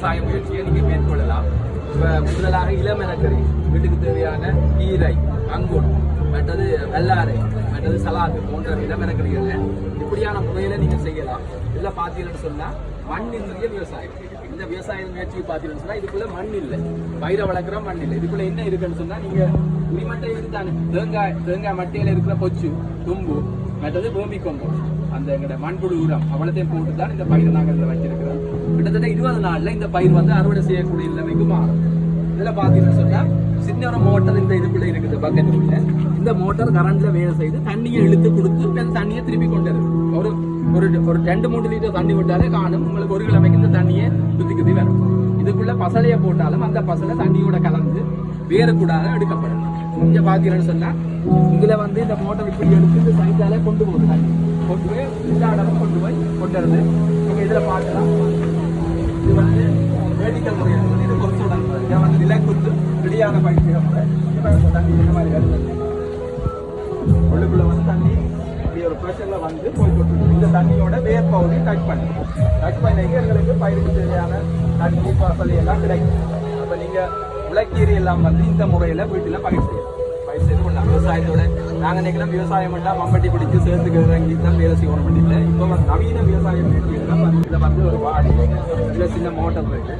விவசாய முயற்சியை நீங்கள் மேற்கொள்ளலாம். முதலாக இளமிரக்கறி வீட்டுக்கு தேவையான கீரை அங்குன் மற்றது வெள்ளாறு மற்றது சலாது போன்ற இளமிரக்கறிகளை இப்படியான முறையில் நீங்கள் செய்யலாம். இதில் பார்த்தீங்கன்னு சொன்னால் மண் மண்ணின்றிய விவசாயம். இந்த விவசாய முயற்சியை பார்த்தீங்கன்னு சொன்னால் இதுக்குள்ளே மண் இல்லை. பயிரை வளர்க்குற மண் இல்லை. இதுக்குள்ள என்ன இருக்குன்னு சொன்னால் நீங்கள் உரிமட்டை இருந்தாங்க தேங்காய் தேங்காய் மட்டையில் இருக்கிற கொச்சு தும்பு மற்றது பூமி கொம்பு அந்த எங்கட மண்புழு உரம் அவ்வளோத்தையும் போட்டு தான் இந்த பயிரை நாங்கள் இதில் வச்சிருக்கிறோம். கிட்டத்தட்ட இருபது நாளில் இந்த பயிர் வந்து அறுவடை செய்யக்கூடிய நிலைமைக்கு மாறும். இதில் பாத்தீங்கன்னு சொன்னால் சின்ன ஒரு மோட்டர் இந்த இதுக்குள்ளே இருக்குது பக்கெட்டுக்குள்ள இந்த மோட்டார் கரண்டில் வேலை செய்து தண்ணியை இழுத்து கொடுத்து அந்த தண்ணியை திருப்பி கொண்டு வரும் ஒரு ஒரு ஒரு ரெண்டு மூணு லிட்டர் தண்ணி விட்டாலே காணும். உங்களுக்கு ஒரு கிழமைக்கு இந்த தண்ணியை சுத்தி குத்தி வரும். இதுக்குள்ள பசலையை போட்டாலும் அந்த பசலை தண்ணியோட கலந்து வேறு கூடாத எடுக்கப்படும் இங்க பார்த்தீங்கன்னு சொன்னால் இதில் வந்து இந்த மோட்டர் இப்படி எடுத்து இந்த சைட்டாலே கொண்டு போகுது தண்ணி. கொண்டு போய் இந்த இடமும் கொண்டு போய் கொண்டு வருது நீங்கள் இதில் பார்க்கலாம். இது வந்து வேடிக்கல் முறையில் வந்து இது கொத்து உடம்பு இதை வந்து நிலைக்குத்து வெளியான பயிற்சிகள் முறை தண்ணி இந்த மாதிரி வருது உள்ளுக்குள்ளே வந்து தண்ணி இப்படி ஒரு ப்ரெஷரில் வந்து போய் கொட்டுது இந்த தண்ணியோட வேர் பகுதி டச் பண்ணி டச் பண்ணி எங்களுக்கு பயிருக்கு தேவையான தண்ணி பசலி எல்லாம் கிடைக்கும். அப்போ நீங்கள் உலக்கீரை எல்லாம் வந்து இந்த முறையில் வீட்டில் பயிர் செய்யலாம். செய்து கொள்ளலாம் விவசாயத்தோட. நாங்க நினைக்கலாம் விவசாயம் பண்ணா மம்பட்டி பிடிச்சு சேர்த்துக்கு இறங்கி தான் வேலை செய்யணும் பண்ணிட்டு இப்போ நவீன விவசாயம் இதுல வந்து ஒரு வாடி இதுல சின்ன மோட்டர் இருக்கு.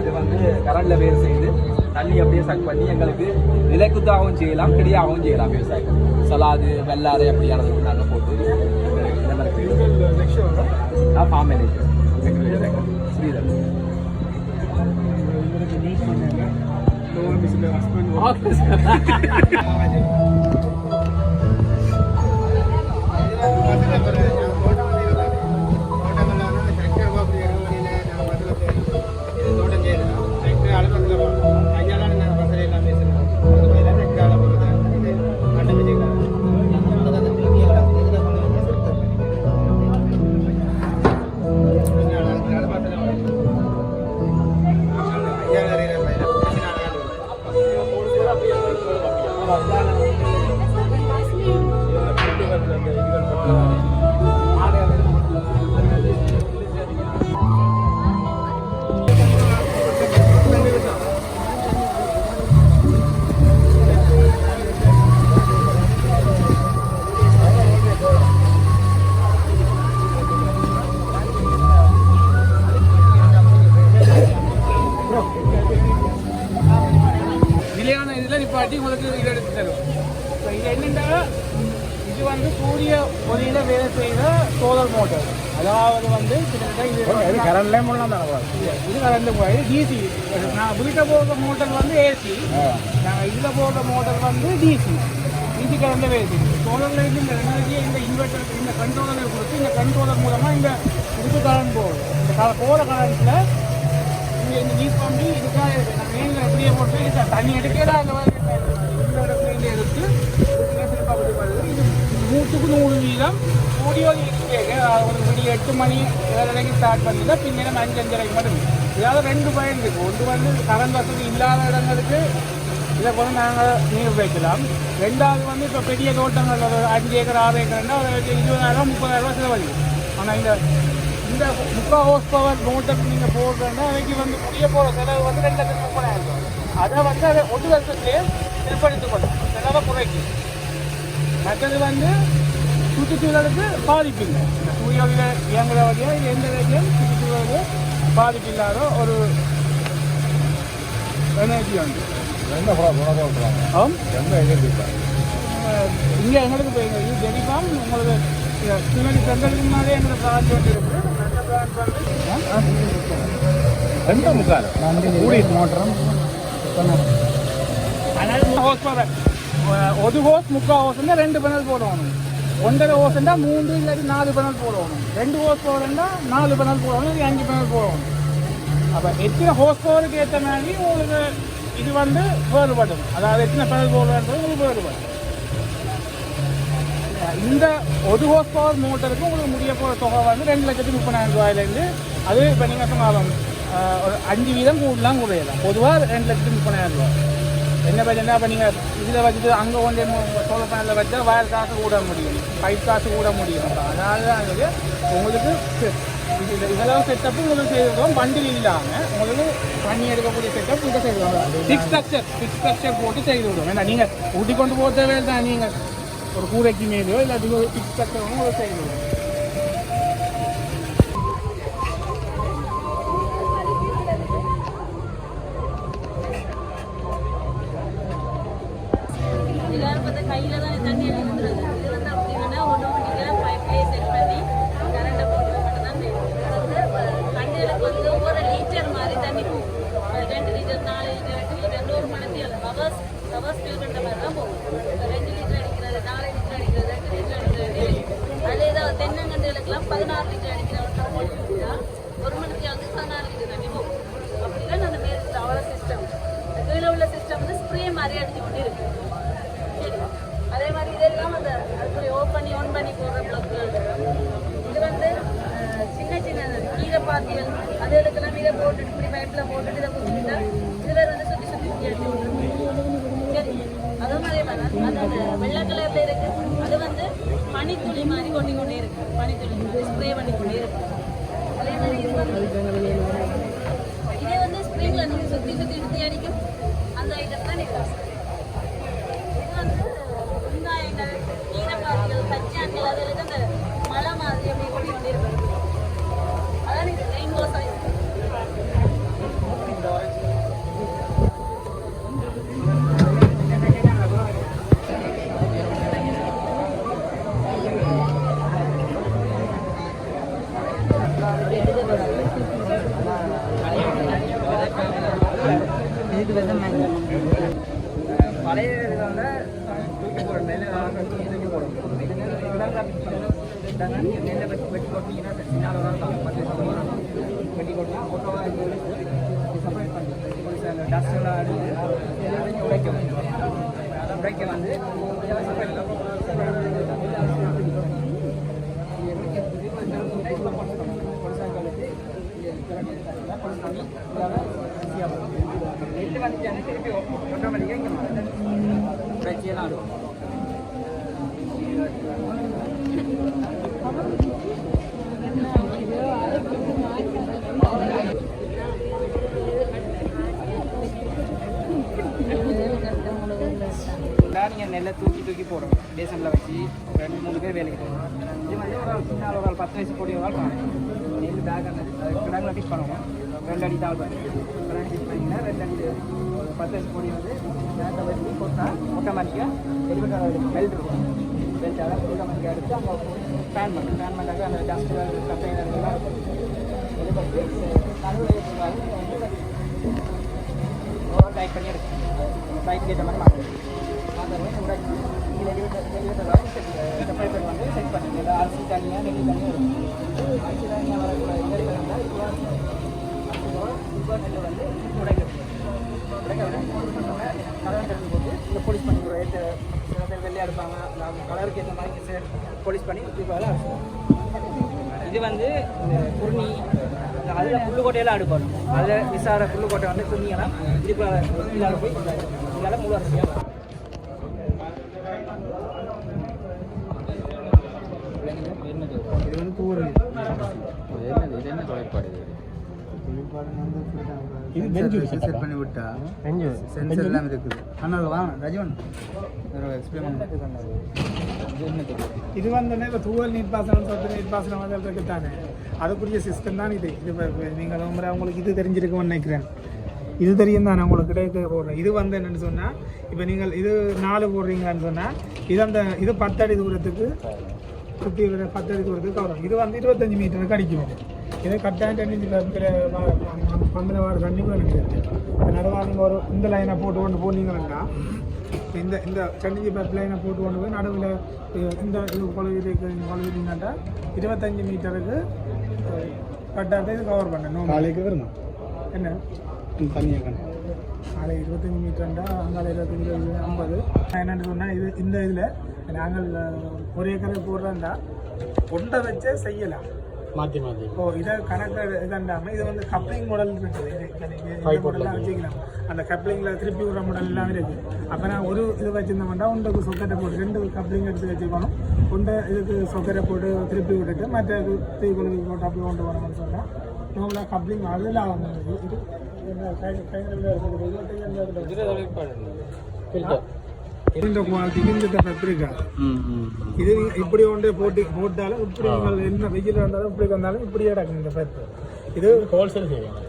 இது வந்து கரண்ட்ல வேலை செய்து தண்ணி அப்படியே சக் பண்ணி எங்களுக்கு நிலைக்குத்தாகவும் செய்யலாம் கிடியாகவும் செய்யலாம் விவசாயம். சலாது வெள்ளாறு அப்படியானது நாங்கள் போட்டு இந்த மாதிரி. நான் ஃபார்ம் மேனேஜர் Haklısın. சார் நிலையான இதில் நிப்பாட்டி மோட்டார் அதாவது வந்து கிட்டத்தட்ட இது கரண்ட்லேயே முன்னாடி தானே இது கலந்து போய் டிசி நான் வீட்டில் போடுற மோட்டர் வந்து ஏசி நாங்கள் இதில் போடுற மோட்டர் வந்து டிசி டிசி கரண்ட் வேலை செய்யுது சோலாரில் இந்த எனர்ஜியை இந்த இன்வெர்டர் இந்த கண்ட்ரோலரை கொடுத்து இந்த கண்ட்ரோலர் மூலமாக இந்த இதுக்கு கரண்ட் போகும் இந்த போகிற கரண்ட்டில் இங்கே இந்த நீட் பண்ணி இதுக்காக இருக்கு. நான் மெயினில் எப்படியே போட்டு தண்ணி எடுக்கிறதா அந்த மாதிரி இந்த இடத்துல எடுத்து அப்படி பண்ணுது இது நூற்றுக்கு நூறு வீதம் ஸ்டூடியோ இருக்கேங்க ஒரு விடிய எட்டு மணி ஏழரைக்கு ஸ்டார்ட் பண்ணிட்டு பின்னர் அஞ்சு அஞ்சரைக்கு மட்டும். இதாவது ரெண்டு பயன் இருக்குது ஒன்று வந்து கரண்ட் வசதி இல்லாத இடங்களுக்கு இதை கூட நாங்கள் நீர் வைக்கலாம். ரெண்டாவது வந்து இப்போ பெரிய தோட்டங்கள் ஒரு அஞ்சு ஏக்கர் ஆறு ஏக்கர்னா ஒரு இருபதாயிரம் முப்பதாயிரம் ரூபா செலவழிக்கும் ஆனால் இந்த இந்த முக்கால் ஹோஸ் பவர் மோட்டர் நீங்கள் போடுறேன்னா அவைக்கு வந்து முடிய போகிற செலவு வந்து ரெண்டு லட்சம் முப்பதாயிரம் ரூபாய். அதை வந்து அதை ஒரு லட்சத்துலேயே திருப்படுத்திக் கொள்ளும் செலவை குறைக்கும். மற்றது வந்து சுற்றுச்சூழலுக்கு பாதிப்பு இல்லை இந்த சூரியவில் இயங்குற வழியாக எந்த வகையும் சுற்றுச்சூழலுக்கு பாதிப்பு இல்லாத ஒரு எனர்ஜி குணம் சொல்கிறாங்க ஆம் எந்த எங்கே இங்கே எங்களுக்கு எங்கள் இது தெரிவிப்பாம் உங்களுக்கு சிவனி சென்றதுக்கு முன்னாலே எங்களுக்கு பிரான்ச் வந்து இருக்குது. ரெண்டு முக்கால்? கூடி. மோட்டரும். அதாவது ஹோஸ் பவர் ஒரு ஹோஸ் முக்கால் ஹோஸ்னா ரெண்டு பேனல் போடணும் ஒன்றரை ஹோஸ்னா மூன்று இல்லாட்டி நாலு பேனல் போடணும். ரெண்டு ஹோஸ் பவர்னா நாலு பேனல் போடணும் இல்லை அஞ்சு பேனல் போடணும். அப்போ எத்தனை ஹோஸ் பவருக்கு ஏற்ற மாதிரி உங்களுக்கு இது வந்து வேறுபடும் அதாவது எத்தனை பேனல் போடுறது உங்களுக்கு வேறுபடும் இந்த ஒரு ஹோஸ் பவர் மோட்டருக்கு உங்களுக்கு முடிய போகிற தொகை வந்து ரெண்டு லட்சத்தி முப்பதாயிரம் ரூபாயிலேருந்து அது இப்போ நீங்கள் சொன்னாலும் ஒரு அஞ்சு வீதம் கூடலாம் குறையலாம். பொதுவாக ரெண்டு லட்சத்தி முப்பதாயிரம் ரூபாய். என்ன பிரச்சனை என்ன பண்ணீங்க இதில் வச்சுட்டு அங்கே கொண்டு சோலர் பேனலில் வச்சா வயர் காசு கூட முடியும். பைப் காசு கூட முடியும். அதனால தான் இது உங்களுக்கு இது இதெல்லாம் செட்டப் உங்களுக்கு செய்திருக்கோம் பண்டில் இல்லாமல் உங்களுக்கு பண்ணி எடுக்கக்கூடிய செட்டப் இங்கே செய்திருக்கோம் சிக்ஸ் ஸ்ட்ரக்சர் சிக்ஸ் ஸ்ட்ரக்சர் போட்டு செய்து விடுவோம் ஏன்னா நீங்கள் ஊட்டி கொண்டு போகிறதே தான். நீங்கள் ஒரு கூரைக்கு மேலேயோ இல்லை ஒரு சிக்ஸ் ஸ்ட்ரக்சர் உங்களுக்கு செய்து விடுவோம் ஹவர்ஸ் ஹவர்ஸ் ஃபில் பண்ணுற மாதிரி தான் போகும். ரெண்டு லிட்டர் அடிக்கிறது நாலு லிட்டர் அடிக்கிறது ரெண்டு லிட்டர் அடிக்கிறது. அதே தான் தென்னங்கண்டுகளுக்கெல்லாம் பதினாறு லிட்டர் அடிக்கிற ஒரு மணிக்கு வந்து பதினாறு லிட்டர் தண்ணி போகும். அப்படிதான் அந்த மேல் அவ்வளோ சிஸ்டம் கீழே உள்ள சிஸ்டம் வந்து ஸ்ப்ரே மாதிரி அடிச்சு கொண்டு இருக்கு. சரி. அதே மாதிரி இதெல்லாம் அந்த அதுக்குள்ளே ஓப்பன் பண்ணி ஆன் பண்ணி போடுற பிளக்குகள் இது வந்து சின்ன சின்ன கீரை பாத்திகள் அது இதுக்கெல்லாம் இதை போட்டுட்டு இப்படி பைப்பில் போட்டுட்டு இதை குடிச்சுட்டா இது வேறு வந்து சுற்றி சுற்றி வெள்ளை கலர்ல இருக்கு அது வந்து பனித்துளி மாதிரி கொண்டு கொண்டே இருக்கு பனித்துளி மாதிரி ஸ்ப்ரே பண்ணி கொண்டே இருக்கு அதே மாதிரி இதே வந்து ஸ்ப்ரிங்ல நீங்க சுத்தி சுத்தி எடுத்து அடிக்கும் அந்த ஐட்டம் தான் நீங்க இது வந்து வெங்காயங்கள் ஈரப்பாத்திகள் கச்சான்கள் அதில் அந்த நெல்லை வெட்டி வெட்டி கொட்டிங்கன்னா சின்னால் தான் பத்து சம்பளம் வெட்டி கொட்டி மொத்தமாக செப்பரேட் பண்ணி ஒரு சில டஸ்ட்லாம் அடிச்சு உடைக்க உடைக்க வந்து நெல் வந்து திருப்பி ஆட்டோமேட்டிக்காக இங்கே பிரச்சனைலாம் இருக்கும் இதான் நீங்கள் நெல்லை தூக்கி தூக்கி போடுவோம் பேசனில் வச்சு ரெண்டு மூணு பேர் வேலைக்கு போகணும். இது வந்து ஒரு ஆள் சின்ன ஆள் ஒரு ஆள் பத்து வயசு போடி ஒரு ஆள் பண்ணணும் நெல் பேக் அந்த கிடங்குல டிச் பண்ணுவோம். ரெண்டு அடி தாள் பண்ணி கிடங்கு டிச் பண்ணிங்கன்னா ரெண்டு அடி பத்து வயசு போடி வந்து பேக்கை வச்சு போட்டால் ஆட்டோமேட்டிக்காக ஹெல்மெட் பெல்ட் இருக்கும். பெல்ட் அதை ஆட்டோமேட்டிக்காக எடுத்து அங்கே ஃபேன் பண்ணும் ஃபேன் பண்ணாக்க அந்த டஸ்ட் கண்டெய்னர் எல்லாம் இருக்கும் வந்து டைட் பண்ணி எடுக்கும் டைட் கேட்ட மாதிரி மாற்றும் அந்த கீழே செப்பரேட் வந்து செட் பண்ணி அரிசி தனியாக நெல்லி தனியாக இருக்கும் அரிசி தனியாக வரக்கூடாது நெல் இருந்தால் இப்போ இப்போ நெல் வந்து உடைக்கிறது உடைக்க விட கலர் கட்டி போட்டு இந்த போலீஸ் பண்ணி ஒரு ரேட்டு சில பேர் வெள்ளையாக இருப்பாங்க அந்த கலருக்கு ஏற்ற மாதிரி போலீஸ் பண்ணி இப்போ இது வந்து இந்த குருணி அதில் புல்லுக்கோட்டையெல்லாம் அடுக்கணும் அதில் விசார புல்லுக்கோட்டை வந்து குருணியெல்லாம் இதுக்குள்ள போய் இதெல்லாம் முழு அரிசியாக இது பெஞ்சு செட் பண்ணி விட்டா பெஞ்சு சென்சர் எல்லாம் இருக்குது. அண்ணா வாங்க ரஜிவன் எக்ஸ்பிளைன் இது வந்து இப்போ தூவல் நீர்ப்பாசனம் சொத்து நீர்ப்பாசனம் வந்து இருக்குதானே? அதுக்குரிய சிஸ்டம் தான் இது. இது நீங்கள் உங்களுக்கு இது தெரிஞ்சிருக்கும்னு நினைக்கிறேன். இது தெரியும் தானே உங்களுக்கு கிடைக்க போடுறேன். இது வந்து என்னன்னு சொன்னால் இப்போ நீங்கள் இது நாலு போடுறீங்கன்னு சொன்னால் இது அந்த இது பத்தடி தூரத்துக்கு சுற்றி பத்தடி தூரத்துக்கு வரும் இது வந்து இருபத்தஞ்சி மீட்டருக்கு அடிக்கும். இது கட்டாயம் தண்ணி பம்பில் வர தண்ணி வேணுங்க நடுவா நீங்கள் ஒரு இந்த லைனை போட்டு கொண்டு போனீங்கன்னா இந்த இந்த சென்னிஜி பைப் லைனை போட்டு கொண்டு போய் நடுவில் இந்த இது கொழுவிட்டு கொழுவிட்டீங்கன்னா இருபத்தஞ்சி மீட்டருக்கு கட்டாயத்தை இது கவர் பண்ணணும். நாளைக்கு வருமா என்ன? தனியாக நாளை இருபத்தஞ்சி மீட்டர்ண்டா அங்கால இருபத்தஞ்சி ஐம்பது. என்னென்னு சொன்னால் இது இந்த இதில் நாங்கள் ஒரு ஏக்கரை போடுறோம்டா ஒன்றை வச்சே செய்யலாம். மாற்றி மாற்றி ஓ இதை கணக்கு இதாண்டாம இது வந்து கப்ளிங் மாடல் இருக்குது அந்த கப்ளிங்ல திருப்பி விடுற மாடல் எல்லாம் இருக்கு அப்ப நான் ஒரு இது வச்சிருந்தோம்னா ஒன்றுக்கு சொக்கரை போட்டு ரெண்டு கப்ளிங் எடுத்து வச்சுக்கணும் ஒன்றை இதுக்கு சொக்கரை போட்டு திருப்பி விட்டுட்டு மற்ற தீ குழுவி போட்டு அப்படி கொண்டு வரணும்னு சொன்னால் நார்மலாக கப்ளிங் அதில் ஆகும் இது இருக்குது இந்த இந்த பெப் இருக்காது இது இப்படி ஒன்று போட்டு போட்டாலும் இப்படி நீங்கள் என்ன வெயில் வந்தாலும் இப்படி வந்தாலும் இப்படியே கிடக்கும் இந்த பெப் இது ஹோல்சேல் செய்வாங்க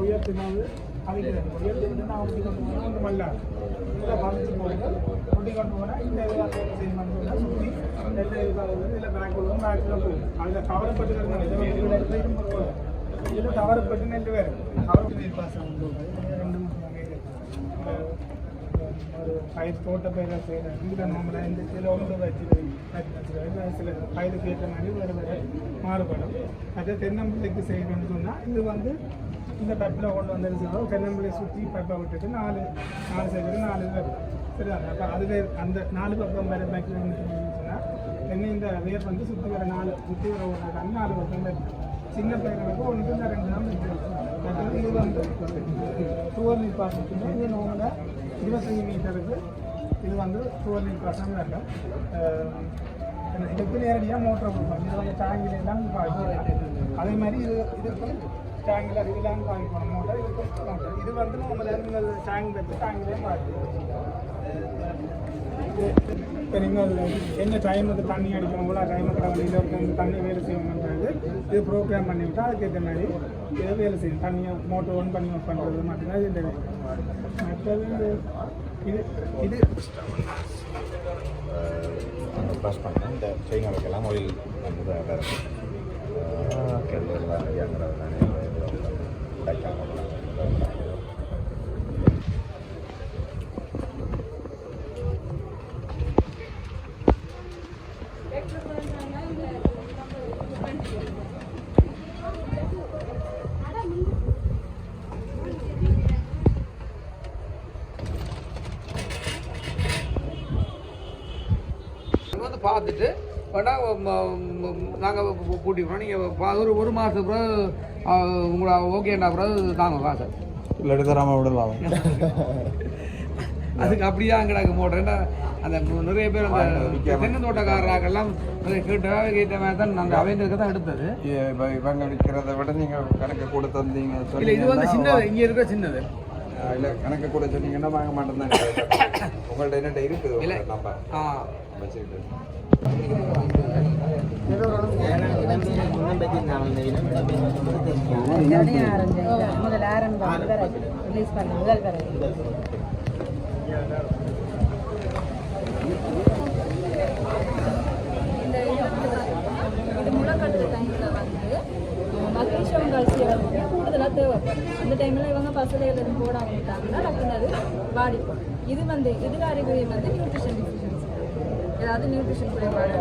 உயர்த்தினாவது அவிக்கிறது உயர்த்தினா அப்படி கொண்டு போனால் இந்த இதில் பதிச்சு கொண்டு போனால் பண்ணி சுற்றி ரெண்டு இதில் பேக் விடுவோம் பேக்கில் போகும். அதில் இதில் கவரப்பட்டு நெல் வேறு. கவரப்பட்டு பாசம் ரெண்டு ஒரு பயிர் தோட்ட பயிராக செய்கிறேன் இதில் நம்மள இந்த சில ஒன்று வச்சு வச்சுருவேன் சில பயிருக்கு ஏற்ற மாதிரி வேறு வேறு மாறுபடும் அதே தென்னம்பிள்ளைக்கு செய்யணும்னு சொன்னால் இது வந்து இந்த பைப்பில் கொண்டு வந்து தென்னம்பிள்ளை சுற்றி பைப்பை விட்டுட்டு நாலு நாலு சைடு நாலு இது சரி சரிதான் அப்போ அதில் அந்த நாலு பக்கம் வேறு பைக்கில் சொன்னால் தென்னை இந்த வேர் வந்து சுற்றி வர நாலு சுற்றி வர ஒரு நாலு பக்கம் வரும் சின்ன பயிர்களுக்கு ஒன்று ரெண்டு தான் இது வந்து டூவல் நீர் பாசனத்துக்கு இது நார்மலாக இருபத்தஞ்சி மீட்டருக்கு இது வந்து டூவல் நீர் பாசனம் இருக்கும். இதுக்கு நேரடியாக மோட்டர் கொடுப்போம் இது வந்து டேங்கில் எல்லாம் பாய்க்கலாம் அதே மாதிரி இது இதுக்கு டேங்கில் இதெல்லாம் பாய்க்கணும் மோட்டர் இதுக்கு மோட்டர் இது வந்து நம்ம நீங்கள் டேங்க் வச்சு டேங்கிலே பாய்க்கலாம் இப்போ நீங்கள் எந்த டைமுக்கு தண்ணி அடிக்கணுங்களோ டைமுக்கு வழியில் இருக்க தண்ணி வேலை செய்யணுன்றது இது ப்ரோக்ராம் பண்ணி விட்டால் அதுக்கேற்ற மாதிரி இது வேலை செய்யும் தண்ணியை மோட்டர் ஒன் பண்ணி ஒர்க் பண்ணுறது மட்டும்தான் இது வேலை. மற்றது இது இது. ப்ரெஸ் பண்ணேன் இந்த செயின் வைக்கலாம் ஆயில் வந்து வேணா நாங்கள் கூட்டி போகிறோம் நீங்கள் ஒரு ஒரு மாதத்துக்கு பிறகு உங்களை ஓகேண்டா பிறகு தாங்க காசை இல்லாட்டி தராமல் விடலாம். அதுக்கு அப்படியே கிடக்கு மோட்டர்னா அந்த நிறைய பேர் அந்த தென்னந்தோட்டக்காரர்கள்லாம் கேட்ட கேட்ட மாதிரி தான் அந்த அவைந்ததுக்கு தான் எடுத்தது. இப்போ இவங்க விற்கிறத விட நீங்கள் கணக்கு கூட தந்தீங்க இல்லை இது வந்து சின்னது. இங்கே இருக்கிற சின்னது. இல்லை கணக்கு கூட சொன்னீங்கன்னா வாங்க மாட்டேன் தான். உங்கள்ட்ட என்ன இருக்குது இல்லை. நம்பர் ஆ. வச்சுக்கிட்டு. முதல் ஆரம்பம் ரிலீஸ் பண்ண முதல் வரை இந்த இது முளைக்கட்டுற டைமில் வந்து மகிழ்ச்சியம் கல்சியம் கூடுதலாக தேவைப்படும் அந்த டைமில் இவங்க பசலையில் எதுவும் போடாமல் டக்குன்னு அது வாடிப்போம் இது வந்து இதுல அறிகுறி வந்து நியூட்ரிஷன் டிஃபிஷன் ஏதாவது நியூட்ரிஷன் குறைபாடு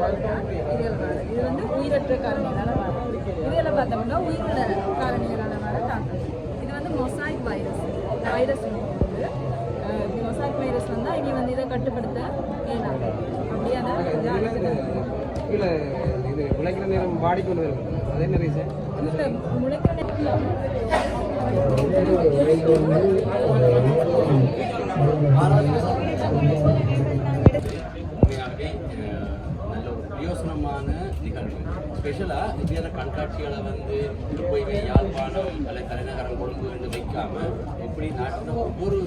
இதுகள் வரும் இது வந்து உயிரற்ற காரணிகளால் வரும் இதில் பார்த்தோம்னா உயிருள்ள காரணிகளால் வர தாக்கம். இது வந்து மொசாய்க் வைரஸ். இந்த வைரஸ் வந்து இந்த மொசாய்க் வைரஸ் வந்தால் இனி வந்து இதை கட்டுப்படுத்த இயலாது அப்படியான இல்லை இது விளைக்கிற நேரம் பாடிக்கொண்டு இருக்கும். அது என்ன ரீசன் இதில் முளைக்கிற உண்மையாகவே பிரயோசனமான நிகழ்வு. ஸ்பெஷலாக இந்தியான கண்காட்சிகளை வந்து போய் யாழ்ப்பாணம் அல்லது தலைநகரம் கொழும்பு என்று வைக்காம இப்படி நாட்டில் ஒவ்வொரு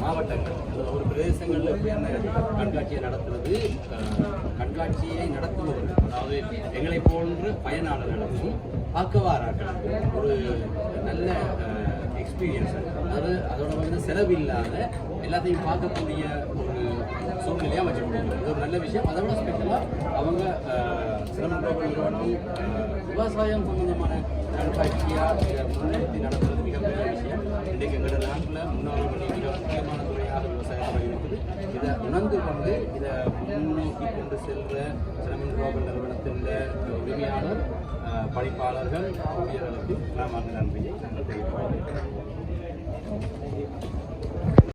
மாவட்டங்கள் ஒரு ஒவ்வொரு பிரதேசங்களில் இப்படியான கண்காட்சியை நடத்துறது கண்காட்சியை நடத்துவது அதாவது எங்களை போன்ற பயனாளர்களுக்கும் பக்கவாராக்களுக்கும் ஒரு நல்ல எக்ஸ்பீரியன்ஸ் அதாவது அதோட வந்து செலவில்லாத எல்லாத்தையும் பார்க்கக்கூடிய ஒரு சூழ்நிலையாக வச்சு கொடுக்குறது இது ஒரு நல்ல விஷயம். அதை விட ஸ்பெஷலாக அவங்க அஹ், சிரமம் நிறுவனம் விவசாயம் சம்பந்தமான கண்காட்சியாக இதை முன்னிறுத்தி நடத்துறது மிகப்பெரிய விஷயம். இன்றைக்கு எங்களோட நாட்டில் முன்னோடி பண்ணி மிக முக்கியமான துறையாக விவசாயத்துறை இருக்குது இதை உணர்ந்து கொண்டு இதை முன்னோக்கி கொண்டு செல்ற சிரமன் குளோபல் நிறுவனத்தின் உரிமையாளர் படிப்பாளர்கள் பணிப்பாளர்கள் ஊழியர்களுக்கு நாம் நன்றியை நாங்கள் தெரிவித்துக் கொள்கிறோம்